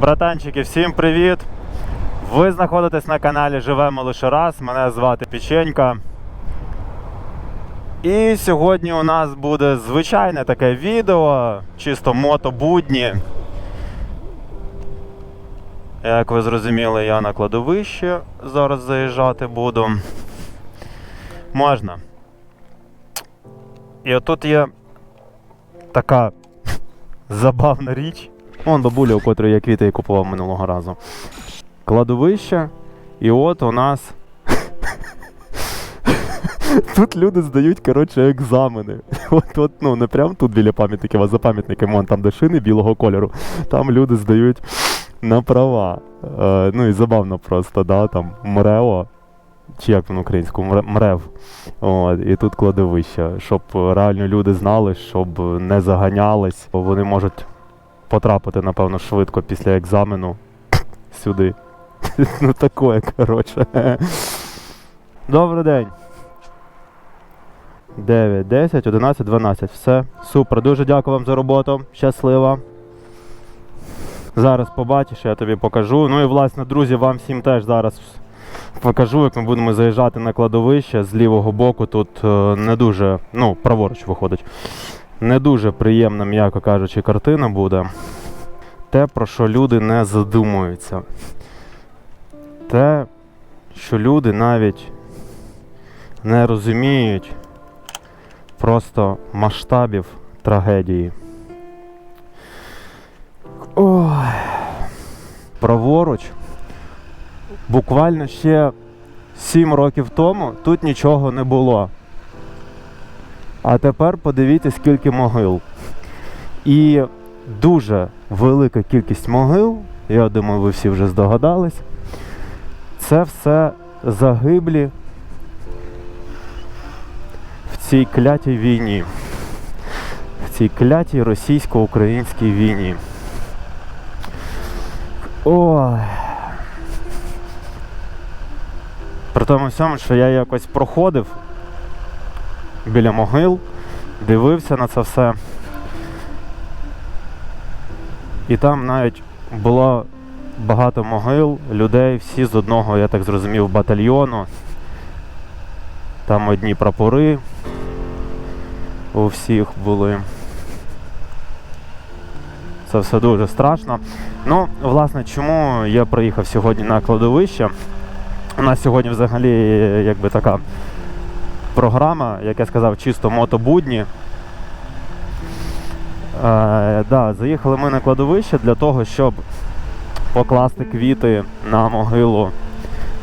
Братанчики, всім привіт! Ви знаходитесь на каналі Живемо лише раз. Мене звати Печенька. І сьогодні у нас буде звичайне таке відео, чисто мотобудні. Як ви зрозуміли, я на кладовище зараз заїжджати буду. Можна. І отут є така забавна річ. Вон бабуля, у котрої я квіти купував минулого разу. Кладовище. І от у нас. Тут люди здають, коротше, екзамени. От, от, ну, не прямо тут біля пам'ятників, а за пам'ятником, вон там де шини білого кольору. Там люди здають на права. Е, ну і забавно просто, да, там МРЕО. Чи як воно українську? МРЕВ. От, і тут кладовище, щоб реально люди знали, щоб не заганялись, бо вони можуть потрапити, напевно, швидко після екзамену сюди. Ну такое, коротше. Добрий день. 9, 10, 11, 12. Все. Супер. Дуже дякую вам за роботу. Щасливо. Зараз побачиш, я тобі покажу. Ну і власне, друзі, вам всім теж зараз покажу, як ми будемо заїжджати на кладовище з лівого боку. Тут е, не дуже, ну, праворуч виходить. Не дуже приємна, м'яко кажучи, картина буде. Те, про що люди не задумуються. Те, що люди навіть не розуміють просто масштабів трагедії. Ой. Праворуч. Буквально ще 7 років тому тут нічого не було. А тепер подивіться, скільки могил. І дуже велика кількість могил, я думаю, ви всі вже здогадались. Це все загиблі в цій клятій війні. В цій клятій російсько-українській війні. Ой. При тому всьому, що я якось проходив біля могил, дивився на це все. І там навіть було багато могил, людей, всі з одного, я так зрозумів, батальйону. Там одні прапори у всіх були. Це все дуже страшно. Ну, власне, чому я приїхав сьогодні на кладовище? У нас сьогодні взагалі якби така програма, як я сказав, чисто мотобудні. Е, да, заїхали ми на кладовище для того, щоб покласти квіти на могилу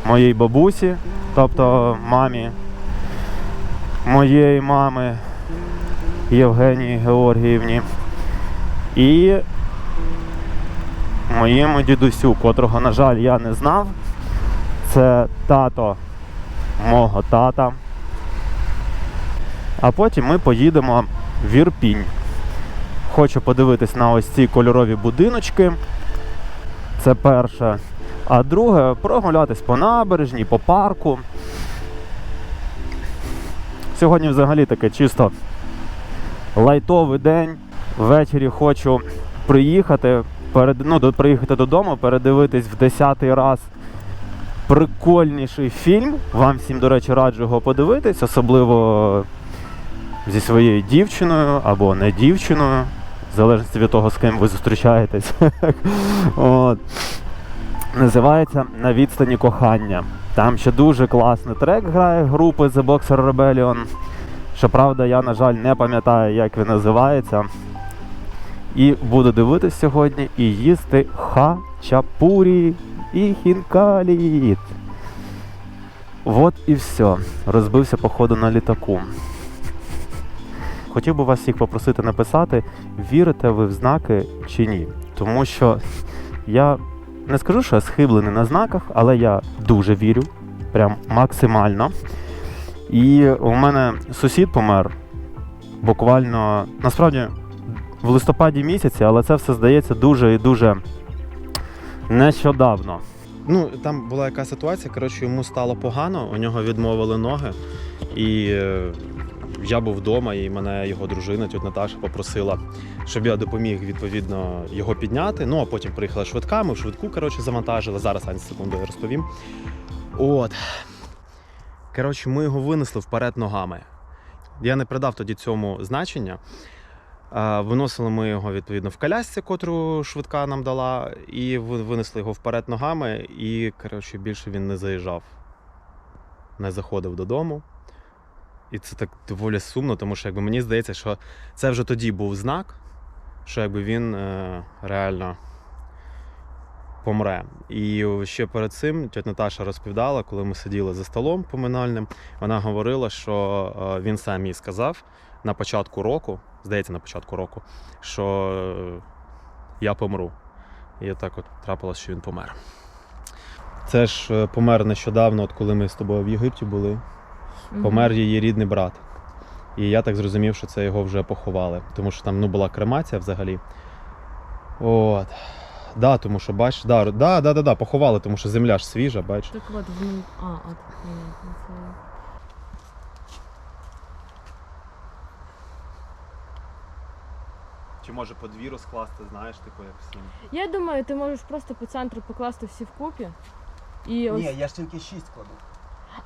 моїй бабусі, тобто мамі моєї мами Євгенії Георгіївні. І моєму дідусю, котрого, на жаль, я не знав. Це тато мого тата. А потім ми поїдемо в Ірпінь. Хочу подивитись на ось ці кольорові будиночки. Це перше. А друге прогулятись по набережній, по парку. Сьогодні взагалі таке чисто лайтовий день. Ввечері хочу приїхати, перед, ну, приїхати додому, передивитись в десятий раз прикольніший фільм. Вам всім, до речі, раджу його подивитись, особливо зі своєю дівчиною або не дівчиною, в залежності від того, з ким ви зустрічаєтесь. Називається На відстані кохання. Там ще дуже класний трек грає групи The Boxer Rebellion. Щоправда, я, на жаль, не пам'ятаю, як він називається. І буду дивитись сьогодні і їсти хачапурі і хінкалі. От і все. Розбився, походу, на літаку. Хотів би вас всіх попросити написати, вірите ви в знаки чи ні. Тому що я не скажу, що я схиблений на знаках, але я дуже вірю, прям максимально. І у мене сусід помер буквально, насправді, в листопаді місяці, але це все здається дуже і дуже нещодавно. Ну, там була яка ситуація, коротше, йому стало погано, у нього відмовили ноги. І е, я був вдома, і мене його дружина, тьотя Наташа, попросила, щоб я допоміг відповідно його підняти. Ну а потім приїхала швидка, ми в швидку коротше, завантажили. Зараз Ань, секунду я розповім. От. Коротше, ми його винесли вперед ногами. Я не придав тоді цьому значення. Виносили ми його відповідно в колясці, котру швидка нам дала, і винесли його вперед ногами, і коротше, більше він не заїжджав, не заходив додому. І це так доволі сумно, тому що якби, мені здається, що це вже тоді був знак, що якби він е, реально помре. І ще перед цим тьотя Наташа розповідала, коли ми сиділи за столом поминальним, вона говорила, що е, він сам їй сказав на початку року, здається, на початку року, що е, я помру. І так от трапилось, що він помер. Це ж е, помер нещодавно, от коли ми з тобою в Єгипті були. Помер її рідний брат. І я так зрозумів, що це його вже поховали, тому що там ну, була кремація взагалі. От. Да, тому що бачиш, да, да, да, да, да, поховали, тому що земля ж свіжа, бачиш. Так от, в мене- а, от, понятно, це. Чи може по дві розкласти, знаєш, типу як всім. Я думаю, ти можеш просто по центру покласти всі вкупі. І ось... Ні, я ж тільки 6 кладу.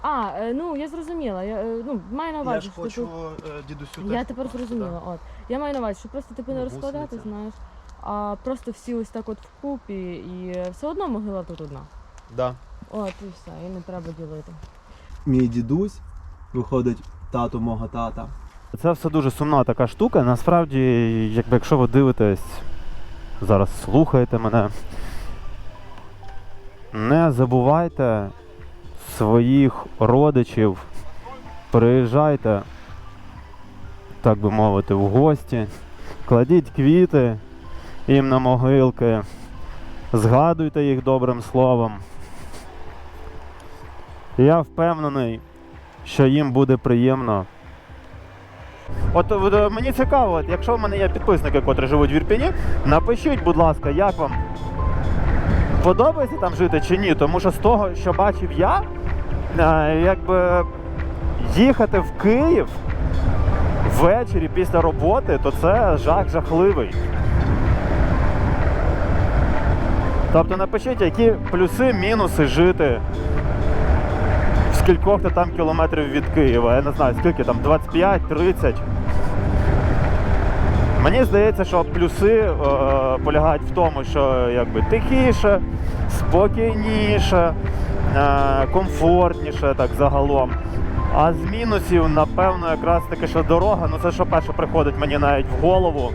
А, е, ну я зрозуміла. Я е, ну, маю на Я увазі, ж що, хочу типу, е, дідусю я теж тепер покласти, зрозуміла. От. Я маю на увазі, що просто типу не Ну, розкладати, гусениця. знаєш. А просто всі ось так от вкупі, і е, все одно могила тут одна. Да. От і все, і не треба ділити. Мій дідусь виходить тато мого тата. Це все дуже сумна така штука. Насправді, якби якщо ви дивитесь, зараз слухаєте мене, не забувайте своїх родичів, приїжджайте, так би мовити, в гості, кладіть квіти їм на могилки, згадуйте їх добрим словом. Я впевнений, що їм буде приємно От е, мені цікаво, от, якщо в мене є підписники, котрі живуть в Ірпіні, напишіть, будь ласка, як вам подобається там жити чи ні. Тому що з того, що бачив я, якби їхати в Київ ввечері після роботи, то це жах жахливий. Тобто напишіть, які плюси, мінуси жити в скількох то там кілометрів від Києва. Я не знаю, скільки там, 25-30. Мені здається, що плюси е, полягають в тому, що якби тихіше, спокійніше, комфортніше так загалом. А з мінусів, напевно, якраз таки, що дорога, ну це що перше приходить мені навіть в голову.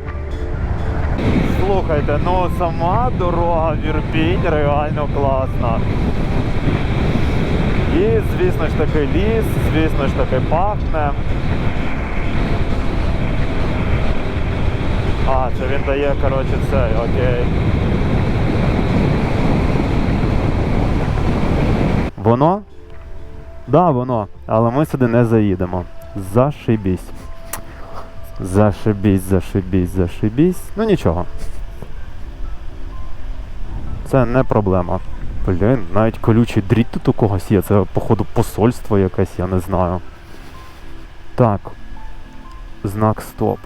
Слухайте, ну сама дорога в Ірпінь реально класна. І, звісно ж таки, ліс, звісно ж таки, пахне. А, це він дає, коротше, цей, окей. Воно? Да, воно. Але ми сюди не заїдемо. Зашибісь. Зашибісь, зашибісь, зашибісь. Ну нічого. Це не проблема. Блін, навіть колючий дріт тут у когось є. Це, походу, посольство якесь, я не знаю. Так. Знак стоп.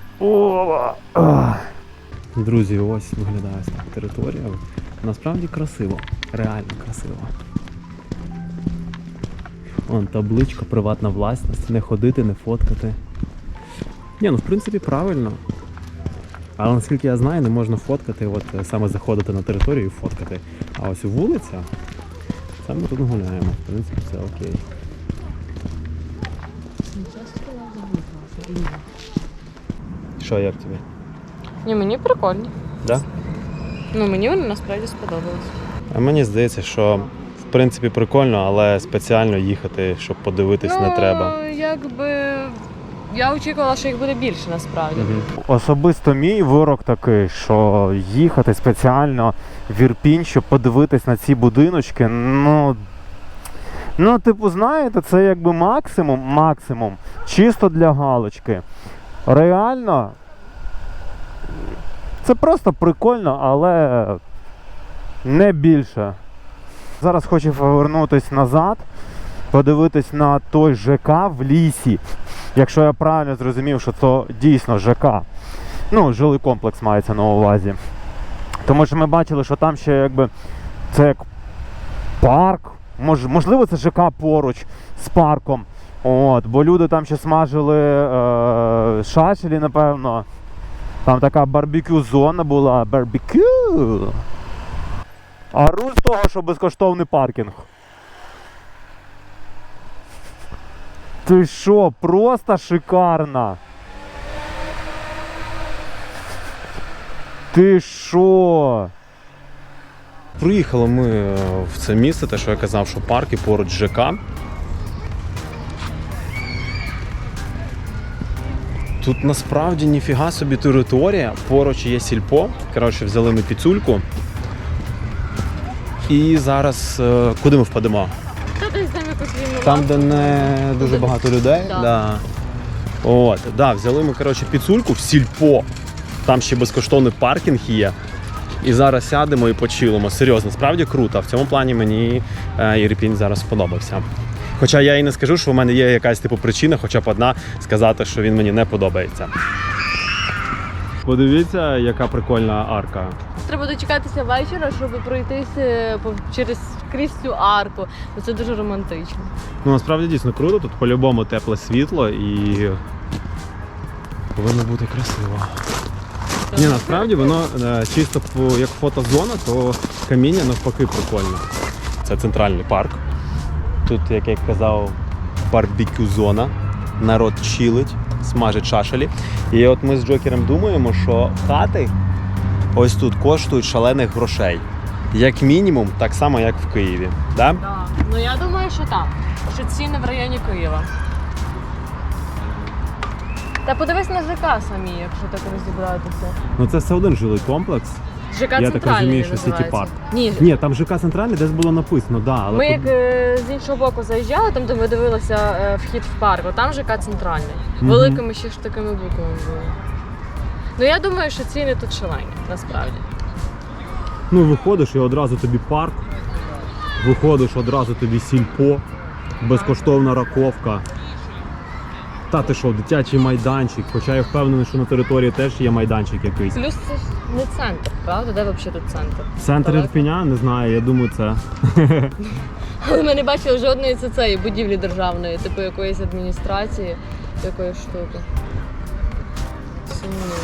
Ах. Друзі, ось виглядає територія. Насправді красиво, реально красиво. Вон табличка, приватна власність, не ходити, не фоткати. Ні, ну в принципі правильно. Але наскільки я знаю, не можна фоткати, от е, саме заходити на територію і фоткати. А ось вулиця, це ми тут гуляємо. В принципі, це окей. Що, як тобі? Ні, мені прикольно. Да? Ну мені вони насправді сподобалось. А мені здається, що в принципі прикольно, але спеціально їхати, щоб подивитись, не треба. Ну, якби. Я очікувала, що їх буде більше насправді. Особисто мій вирок такий, що їхати спеціально в Ірпінь, щоб подивитись на ці будиночки, ну. Ну, типу, знаєте, це якби максимум, максимум, чисто для галочки. Реально, це просто прикольно, але не більше. Зараз хочу повернутися назад, подивитись на той ЖК в лісі. якщо я правильно зрозумів, що це дійсно ЖК. Ну, жилий комплекс мається на увазі. Тому що ми бачили, що там ще якби це як парк. Мож, можливо, це ЖК поруч з парком. От, бо люди там ще смажили е, шашелі, напевно. Там така барбекю зона була. Барбекю. А руль з того, що безкоштовний паркінг. Ти що, просто шикарно. Ти що? Приїхали ми е, в це місце, те, що я казав, що парк і поруч ЖК. Тут насправді ніфіга собі територія, поруч є сільпо. Коротше, взяли ми піцульку. І зараз е, куди ми впадемо? Там де не дуже багато людей. Да. Да. От, да, взяли ми коротше, піцульку в сільпо. Там ще безкоштовний паркінг є. І зараз сядемо і почилимо. Серйозно, справді круто. В цьому плані мені е, Єрпінь зараз сподобався. Хоча я і не скажу, що в мене є якась типу причина, хоча б одна сказати, що він мені не подобається. Подивіться, яка прикольна арка. Треба дочекатися вечора, щоб пройтися через крізь цю арку. Це дуже романтично. Ну насправді дійсно круто, тут по-любому тепле світло і повинно бути красиво. Ні, насправді воно е, чисто як фотозона, то каміння навпаки прикольно. Це центральний парк. Тут, як я казав, барбекю зона. Народ чилить, смажить шашелі. І от ми з Джокером думаємо, що хати ось тут коштують шалених грошей. Як мінімум, так само, як в Києві. Да? Да. Ну я думаю, що так. Що ціни в районі Києва. Та подивись на ЖК самі, якщо так розібратися. Ну це все один жилий комплекс. ЖК так центральний розумію, що називається. Сіті Парк. Ні, Ні, там ЖК центральний десь було написано, да, але Ми тут- як е, з іншого боку заїжджали, там де ми дивилися е, вхід в парк, от там ЖК центральний. Мгм. Великими ще ж такими буквами були. Ну я думаю, що ціни тут шалені, насправді. ну виходиш і одразу тобі парк, виходиш одразу тобі сільпо, безкоштовна раковка. Та ти що, дитячий майданчик, хоча я впевнений, що на території теж є майданчик якийсь. Плюс це ж не центр, правда? Де взагалі тут центр? Центр Далеко? Ірпіня, не знаю, я думаю, це. Але ми не бачили жодної це цієї будівлі державної, типу якоїсь адміністрації, якоїсь штуки. Сумнівно.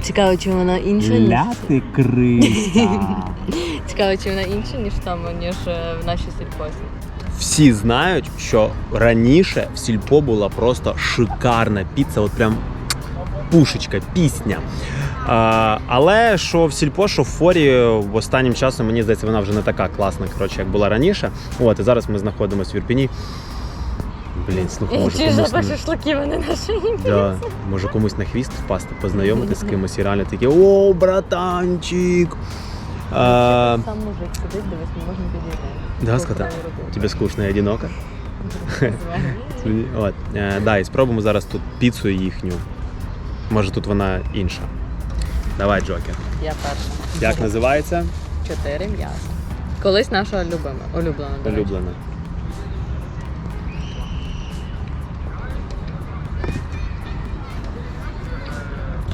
Цікаво, чи вона інша, Ляти криса. чи вона інша, ніж там, ніж е, в нашій сільпосі. Всі знають, що раніше в сільпо була просто шикарна піца, от прям пушечка, пісня. А, але що в сільпо, що в форі в останнім часом, мені здається, вона вже не така класна, коротше, як була раніше. От, і зараз ми знаходимося в Ірпіні. Блін, слухай, може Чи комусь, запах на... шашлики вони наші? да, може комусь на хвіст впасти, познайомитися з кимось і реально такі о, братанчик. А, Сам мужик сидить, дивись, не можна підійти. Да, скота? тебе скучно і одиноко? От, е, да, і спробуємо зараз тут піцу їхню. Може тут вона інша. Давай, Джокер. Я перша. Як називається? Чотири м'яса. Колись наша любима, улюблена. до речі. Улюблена.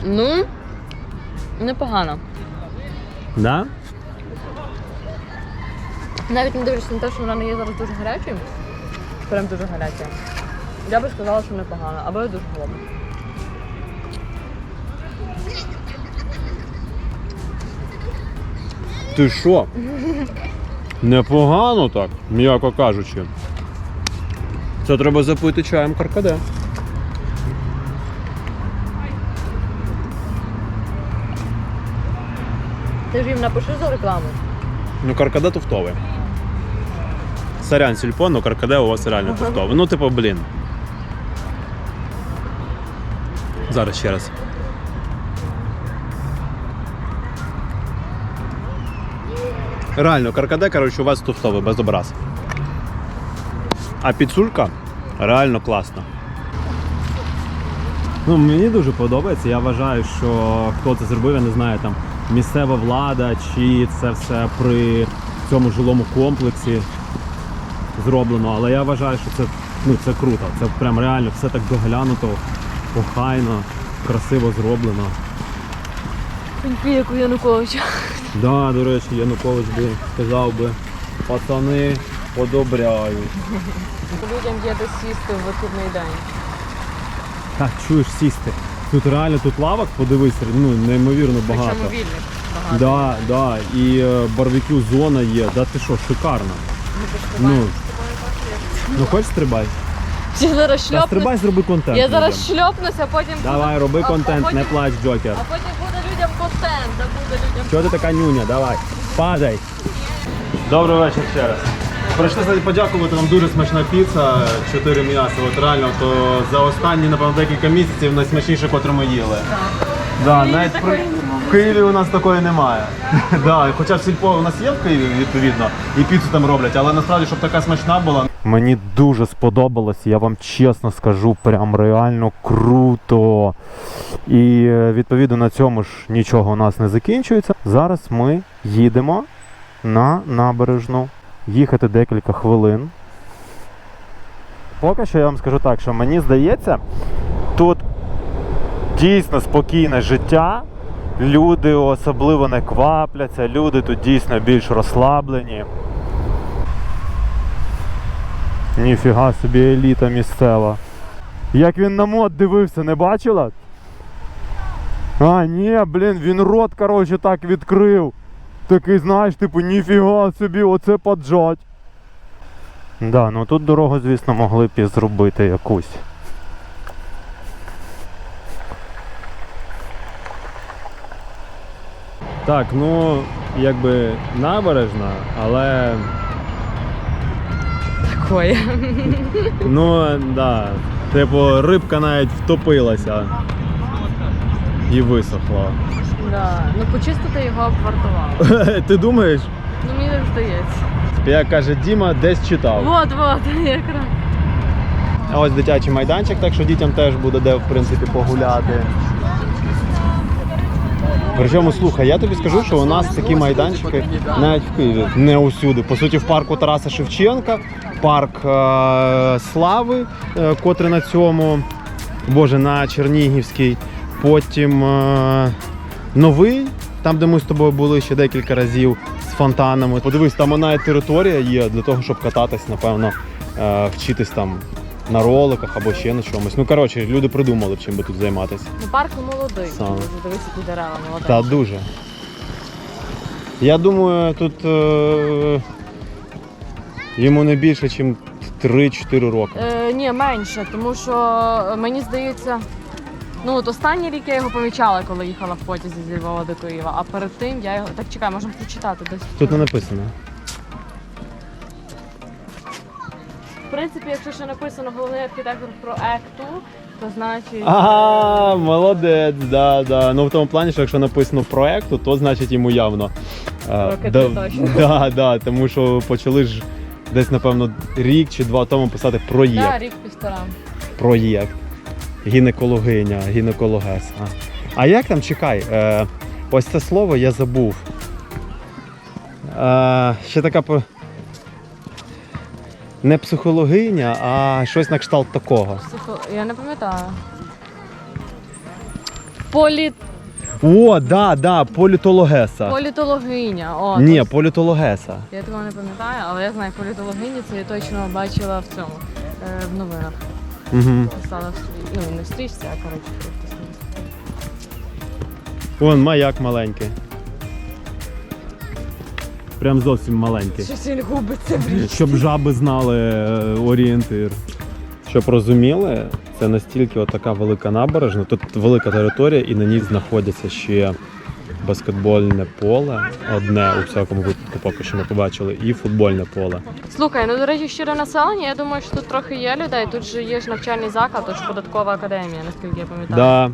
Ну, непогано. Да? Навіть не дивлячись на те, що вона не є зараз дуже гарячою. Прям дуже гаряча. Я би сказала, що непогано, або я дуже голодна. Ти що? Непогано так, м'яко кажучи. Це треба запити чаєм каркаде. Ти ж їм напиши за рекламу. Ну, каркаде туфтове. Сорян, сільпо, но каркаде у вас реально туфтове. Ну, типу, блін. Зараз ще раз. Реально, каркаде, коротше, у вас туфтове, без образ. А підсулька реально класна. Ну, мені дуже подобається. Я вважаю, що хто це зробив, я не знаю, там місцева влада, чи це все при цьому жилому комплексі зроблено. Але я вважаю, що це, ну, це круто. Це прям реально все так доглянуто, охайно, красиво зроблено. Як у Януковича. Да, до речі, Янукович би сказав би, пацани подобряють. Людям є де сісти в вихідний день. Так, чуєш сісти. Тут реально тут лавок, подивись, ну неймовірно багато. Причому вільних багато. Да, да, і е, барбекю зона є. Да ти що, шикарно. Ну, ну хоч стрибай. Я зараз Та шльопнусь. стрибай, зроби контент. Я зараз людям. шльопнуся, а потім Давай, роби А контент, потім- не плач, Джокер. А потім буде людям контент, да буде людям. Чого ти така нюня? Давай. Падай. Добрий вечір ще раз. Прийшли сьогодні подякувати нам дуже смачна піца, 4 м'яса. От реально, то за останні, напевно, декілька місяців найсмачніше, котру ми їли. Да, навіть при... В Києві у нас такої немає. да, хоча в сільпо у нас є в Києві, відповідно, і піцу там роблять, але насправді, щоб така смачна була. Мені дуже сподобалось, я вам чесно скажу, прям реально круто. І е, відповідно на цьому ж нічого у нас не закінчується. Зараз ми їдемо на набережну. Їхати декілька хвилин. Поки що я вам скажу так, що мені здається, тут дійсно спокійне життя. Люди особливо не квапляться, люди тут дійсно більш розслаблені. Ніфіга собі еліта місцева. Як він на мод дивився, не бачила? А, ні, блін, він рот, коротше, так відкрив. Такий, знаєш, типу, ніфіга собі, оце поджать. Да, ну тут дорогу, звісно, могли б і зробити якусь. Так, ну якби набережна, але Такое. ну да. Типу, рибка навіть втопилася і висохла. Да. Ну почистити його б вартувало. Ти думаєш? Ну мені так здається. Як каже Діма, десь читав. Вот, вот, якраз. А ось дитячий майданчик, так що дітям теж буде де в принципі погуляти. Причому слухай, я тобі скажу, що у нас такі майданчики навіть в Києві не усюди. По суті, в парку Тараса Шевченка, парк е- Слави, е, котрий на цьому, боже, на Чернігівській. Потім е- новий, там, де ми з тобою були ще декілька разів з фонтанами. Подивись, там вона і територія є для того, щоб кататись, напевно, е- вчитись там на роликах або ще на чомусь. Ну коротше, люди придумали, чим би тут займатися. Ну парк молодий. Саме. Дивись, які дерева молоді. Та дуже. Я думаю, тут е- йому не більше, ніж 3-4 роки. Е, ні, менше, тому що е, мені здається. Ну, от останній рік я його помічала, коли їхала в потязі зі Львова до Києва, а перед тим я його. Так чекай, можемо прочитати десь. Тут не написано. В принципі, якщо ще написано головний архітектор проекту, то значить. Ага, молодець, да, да. Ну в тому плані, що якщо написано проекту, то значить йому явно. е, Роки да, три точно. да, да, тому що почали ж десь, напевно, рік чи два тому писати проєкт. Да, рік півтора. проєкт. Гінекологиня, гінекологеса. А як там чекай? Е, ось це слово я забув. Е, ще така по- не психологиня, а щось на кшталт такого. Психо... Я не пам'ятаю. Полі... О, да, да, політологеса. Політологиня. О, Ні, точно. політологеса. Я того не пам'ятаю, але я знаю політологині, це я точно бачила в цьому. Е, в новинах. Угу. Писала в. Ну, не в стрічці, а коротше, просто Вон маяк маленький. Прям зовсім маленький. Щось він губиться в річці. Щоб жаби знали е, орієнтир. Щоб розуміли, це настільки така велика набережна, тут велика територія, і на ній знаходяться ще баскетбольне поле, одне у всякому випадку, поки що ми побачили, і футбольне поле. Слухай, ну до речі, щире населення, я думаю, що тут трохи є людей. Тут же є ж навчальний заклад, тут ж податкова академія, наскільки я пам'ятаю. Да.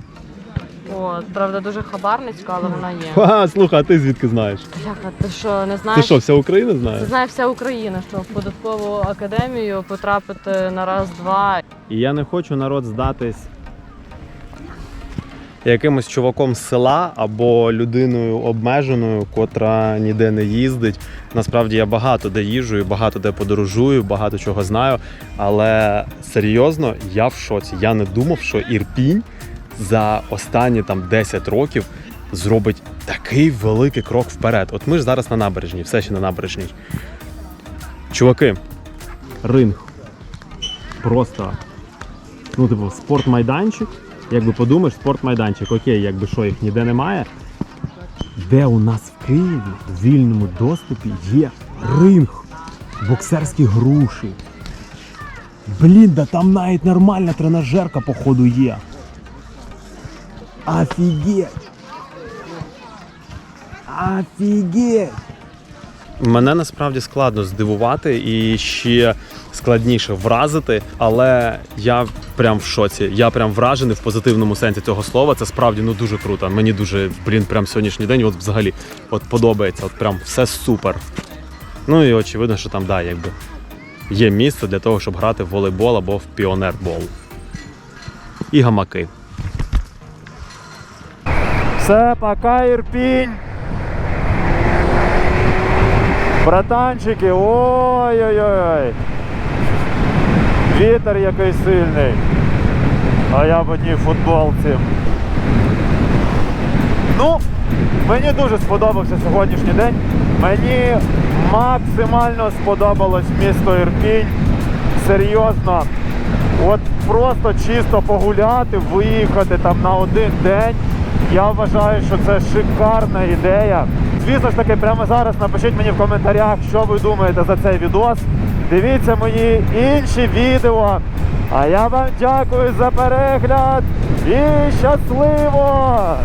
От, правда, дуже хабарницька, але вона є. Ха, слухай, а ти звідки знаєш? Як, а ти що, не Ти знаєш? що, вся Україна Це знає? знає вся Україна, що в податкову академію потрапити на раз-два. І я не хочу народ здатись якимось чуваком з села або людиною обмеженою, котра ніде не їздить. Насправді я багато де їжджу, багато де подорожую, багато чого знаю. Але серйозно, я в шоці. Я не думав, що Ірпінь за останні там 10 років зробить такий великий крок вперед. От ми ж зараз на набережній, все ще на набережній. Чуваки, ринг. Просто. Ну, типу, спортмайданчик. Якби подумаєш, спортмайданчик, окей, якби що їх ніде немає. Де у нас в Києві в вільному доступі є ринг, боксерські груші. Блін, да там навіть нормальна тренажерка, походу, є. Офігеть! Офігеть! Мене насправді складно здивувати і ще складніше вразити, але я прям в шоці. Я прям вражений в позитивному сенсі цього слова. Це справді ну дуже круто. Мені дуже, блін, прям сьогоднішній день от взагалі от подобається. От прям все супер. Ну і очевидно, що там, да, якби є місце для того, щоб грати в волейбол або в піонербол. І гамаки. Все, пока, Ірпінь. Братанчики, ой-ой-ой. Вітер який сильний. А я в одній футболці. Ну, мені дуже сподобався сьогоднішній день. Мені максимально сподобалось місто Ірпінь. Серйозно. От просто чисто погуляти, виїхати там на один день. Я вважаю, що це шикарна ідея. Звісно ж таки, прямо зараз напишіть мені в коментарях, що ви думаєте за цей відос. Дивіться мої інші відео. А я вам дякую за перегляд і щасливо!